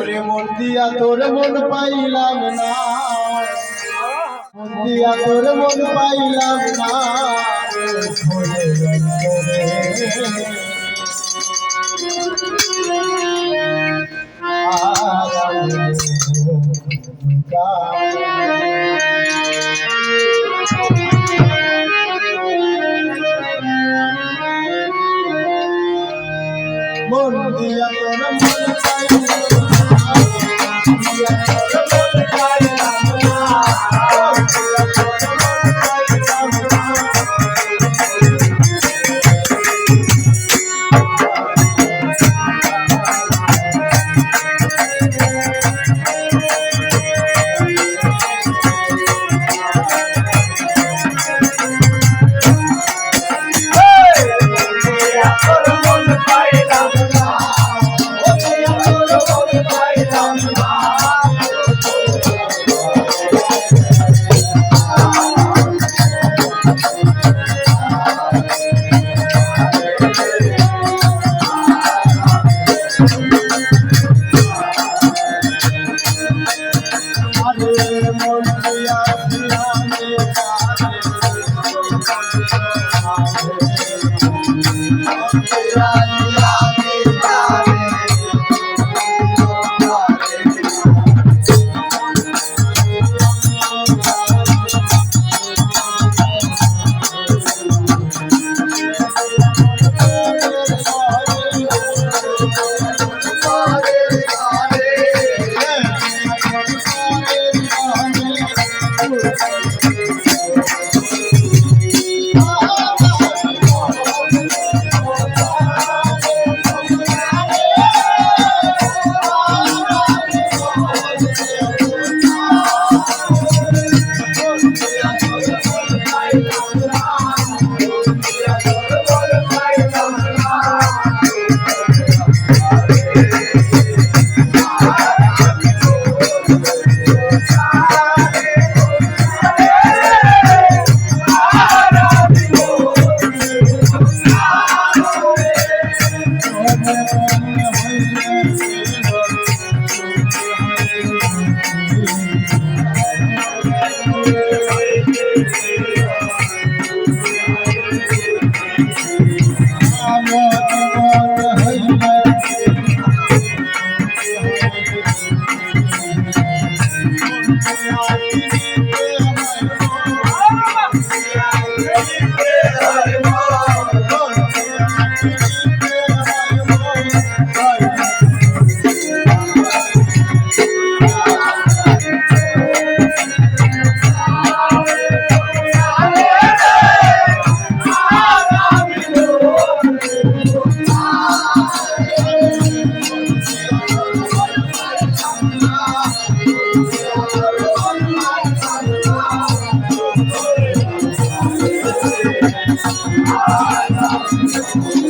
ওরে মন দিয়া তোর মন পাইলাম না মন দিয়া তোর মন পাইলাম না ভোরে অন্তরে। i love you Thank you. 啊。